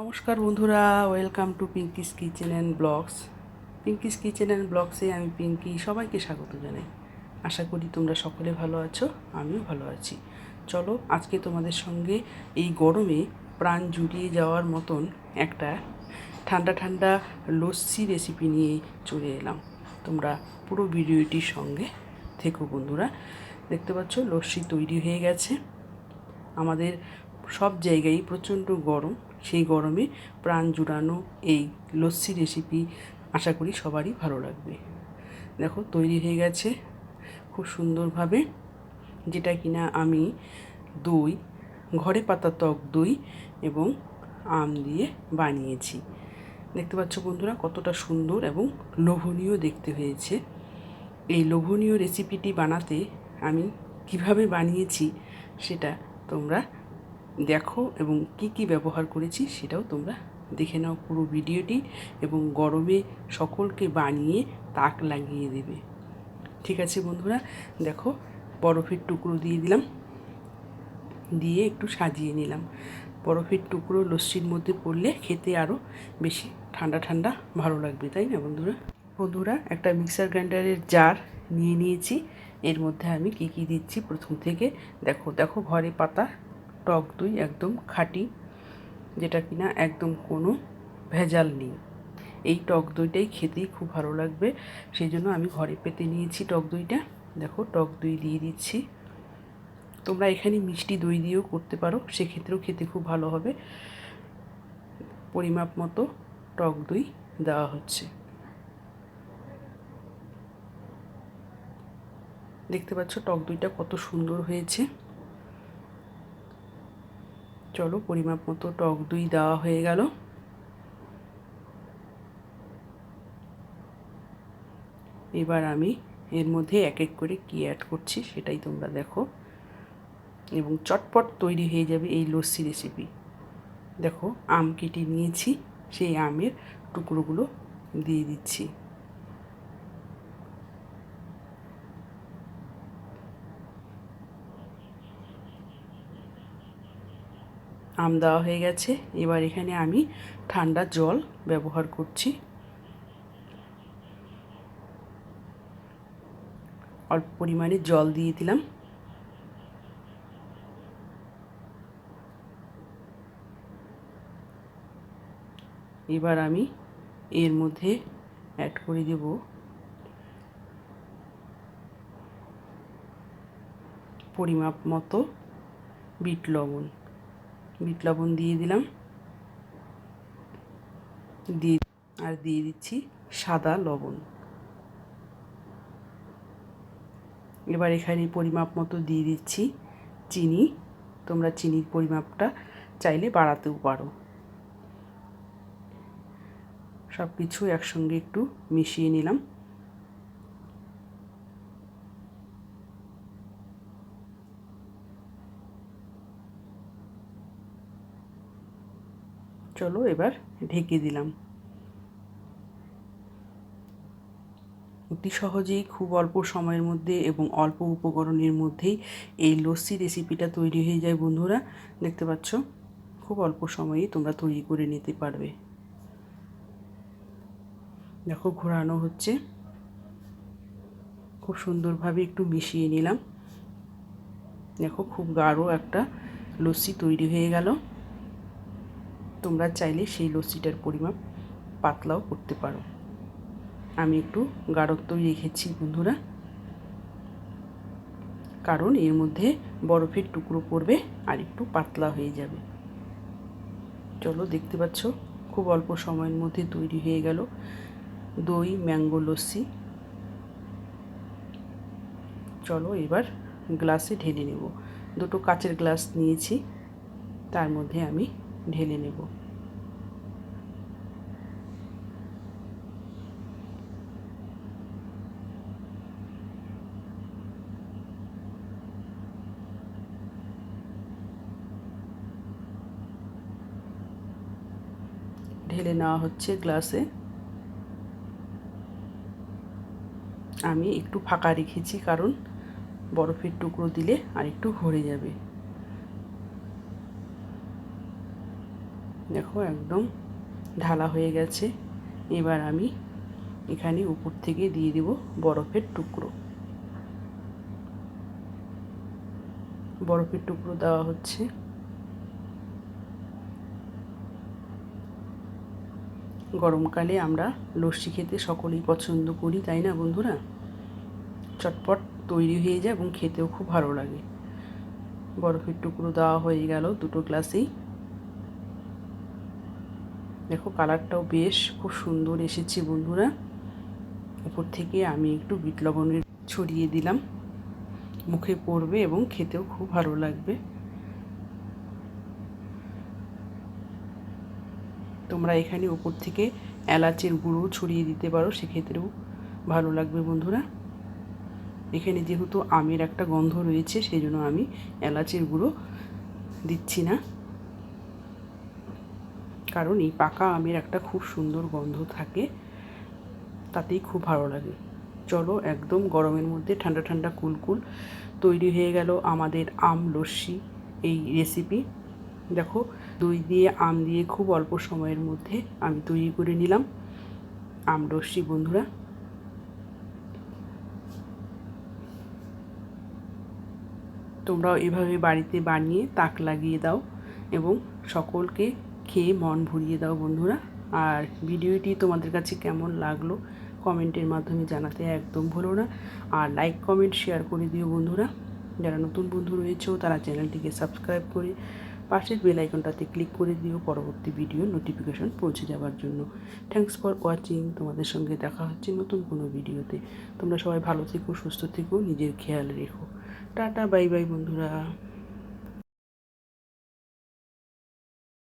নমস্কার বন্ধুরা welcome to Pinky's kitchen and blogs Pinky's kitchen and ব্লগসে আমি পিঙ্কি সবাইকে স্বাগত জানাই। আশা করি তোমরা সকলে ভালো আছো, আমিও ভালো আছি। চলো, আজকে তোমাদের সঙ্গে এই গরমে প্রাণ জুড়িয়ে যাওয়ার মতন একটা ঠান্ডা ঠান্ডা লস্যি রেসিপি নিয়ে চলে এলাম। তোমরা পুরো ভিডিওটির সঙ্গে থেকো বন্ধুরা। দেখতে পাচ্ছ, লস্যি তৈরি হয়ে গেছে। আমাদের সব জায়গায় প্রচণ্ড গরম। সেই গরমে প্রাণ জুড়ানো এই লস্যি রেসিপি আশা করি সবারই ভালো লাগবে। দেখো, তৈরি হয়ে গেছে খুব সুন্দরভাবে, যেটা কিনা আমি দই, ঘরে পাতা টক দই এবং আম দিয়ে বানিয়েছি। দেখতে পাচ্ছ বন্ধুরা, কতটা সুন্দর এবং লোভনীয় দেখতে হয়েছে। এই লোভনীয় রেসিপিটি বানাতে আমি কীভাবে বানিয়েছি সেটা তোমরা দেখো এবং কি কি ব্যবহার করেছি সেটাও তোমরা দেখে নাও পুরো ভিডিওটি এবং গরমে সকলকে বানিয়ে তাক লাগিয়ে দেবে। ঠিক আছে বন্ধুরা, দেখো বরফের টুকরো দিয়ে দিলাম, দিয়ে একটু সাজিয়ে নিলাম। বরফের টুকরো লস্যির মধ্যে পড়লে খেতে আরও বেশি ঠান্ডা ঠান্ডা ভালো লাগবে, তাই না বন্ধুরা? বন্ধুরা, একটা মিক্সার গ্রাইন্ডারের জার নিয়ে নিয়েছি। এর মধ্যে আমি কি কি দিচ্ছি? প্রথম থেকে দেখো দেখো ঘরে পাতা টক দই একদম খাঁটি, যেটা কিনা একদম কোনো ভেজাল নেই। এই টক দইটাই খেতেই খুব ভালো লাগবে। সেই জন্য আমি ঘরে পেতে নিয়েছি টক দইটা। দেখো, টক দই দিয়ে দিচ্ছি। তোমরা এখানে মিষ্টি দই দিয়েও করতে পারো, সেক্ষেত্রেও খেতে খুব ভালো হবে। পরিমাপ মতো টক দই দেওয়া হচ্ছে। দেখতে পাচ্ছ টক দইটা কত সুন্দর হয়েছে। চলো পরিমাপ মতো টক দই দেওয়া হয়ে গেল। এবার আমি এর মধ্যে এক এক করে কী অ্যাড করছি সেটাই তোমরা দেখো। এবং চটপট তৈরি হয়ে যাবে এই লস্যি রেসিপি দেখো, আম কেটে নিয়েছি, সেই আমের টুকরোগুলো দিয়ে দিচ্ছি। আম দেওয়া হয়ে গেছে। এবার এখানে আমি ঠান্ডা জল ব্যবহার করছি। অল্প পরিমাণে জল দিয়ে দিলাম। এবার আমি এর মধ্যে অ্যাড করে দেব। পরিমাপ মতো বিট লবণ। বিট লবণ দিয়ে দিলাম। দিয়ে আর দিয়ে দিচ্ছি সাদা লবণ। এবার এখানে পরিমাপ মতো দিয়ে দিচ্ছি চিনি। তোমরা চিনির পরিমাপটা চাইলে বাড়াতেও পারো। সব কিছু একসঙ্গে একটু মিশিয়ে নিলাম। চলো এবার ঢেকে দিলাম। অতি সহজেই খুব অল্প সময়ের মধ্যে এবং অল্প উপকরণের মধ্যেই এই লস্যি রেসিপিটা তৈরি হয়ে যায় বন্ধুরা। দেখতে পাচ্ছ? খুব অল্প সময়েই তোমরা তৈরি করে নিতে পারবে। দেখো, ঘোরানো হচ্ছে। খুব সুন্দরভাবে একটু মিশিয়ে নিলাম। দেখো, খুব গাঢ় একটা লস্যি তৈরি হয়ে গেল। তোমরা চাইলে সেই লস্যিটার পরিমাপ পাতলাও করতে পারো। আমি একটু গাঢ়ত্বই রেখেছি বন্ধুরা। কারণ এর মধ্যে বরফের টুকরো পড়বে আর একটু পাতলা হয়ে যাবে। চলো দেখতে পাচ্ছ, খুব অল্প সময়ের মধ্যে তৈরি হয়ে গেল দই, ম্যাঙ্গো লস্যি। চলো এবার গ্লাসে ঢেলে নেব। দুটো কাচের গ্লাস নিয়েছি, তার মধ্যে আমি ঢেলে নেব। ঢেলে নেওয়া হচ্ছে গ্লাসে। আমি একটু ফাঁকা রেখেছি, কারণ বরফের টুকরো দিলে আর একটু ভরে যাবে। দেখো একদম ঢালা হয়ে গেছে। এবার আমি এখানে উপর থেকে দিয়ে দেব বরফের টুকরো। বরফের টুকরো দেওয়া হচ্ছে। গরমকালে আমরা লস্যি খেতে সকলেই পছন্দ করি, তাই না বন্ধুরা? চটপট তৈরি হয়ে যায় এবং খেতেও খুব ভালো লাগে। বরফের টুকরো দেওয়া হয়ে গেল দুটো গ্লাসেই। দেখো কালারটাও বেশ খুব সুন্দর এসেছে, বন্ধুরা। উপর থেকে আমি একটু বিট লবণের ছড়িয়ে দিলাম। মুখে পড়বে এবং খেতেও খুব ভালো লাগবে। তোমরা এখানে উপর থেকে এলাচের গুঁড়ো ছড়িয়ে দিতে পারো, সেক্ষেত্রেও ভালো লাগবে, বন্ধুরা। এখানে যেহেতু আমের একটা গন্ধ রয়েছে সেই জন্য আমি এলাচের গুঁড়ো দিচ্ছি না। কারণ এই পাকা আমের একটা খুব সুন্দর গন্ধ থাকে, তাতেই খুব ভালো লাগে। চলো একদম গরমের মধ্যে ঠান্ডা ঠান্ডা কুলকুল তৈরি হয়ে গেল আমাদের আম লস্যি এই রেসিপি দেখো, দই দিয়ে, আম দিয়ে খুব অল্প সময়ের মধ্যে আমি তৈরি করে নিলাম আম লস্যি, বন্ধুরা। তোমরাও এভাবে বাড়িতে বানিয়ে তাক লাগিয়ে দাও এবং সকলকে খেয়ে মন ভরিয়ে দাও বন্ধুরা। আর ভিডিওটি তোমাদের কাছে কেমন লাগল কমেন্টের মাধ্যমে জানাতে একদম ভুলো না। আর লাইক কমেন্ট শেয়ার করে দিও বন্ধুরা। যারা নতুন বন্ধু রয়েছেও তারা চ্যানেলটিকে সাবস্ক্রাইব করে পাশের বেল আইকনটাতে ক্লিক করে দিও পরবর্তী ভিডিও নোটিফিকেশন পৌঁছে যাওয়ার জন্য। থ্যাংকস ফর ওয়াচিং তোমাদের সঙ্গে দেখা হচ্ছে নতুন কোনো ভিডিওতে। তোমরা সবাই ভালো থেকো, সুস্থ থেকো, নিজের খেয়াল রেখো। টাটা বাই বাই বন্ধুরা।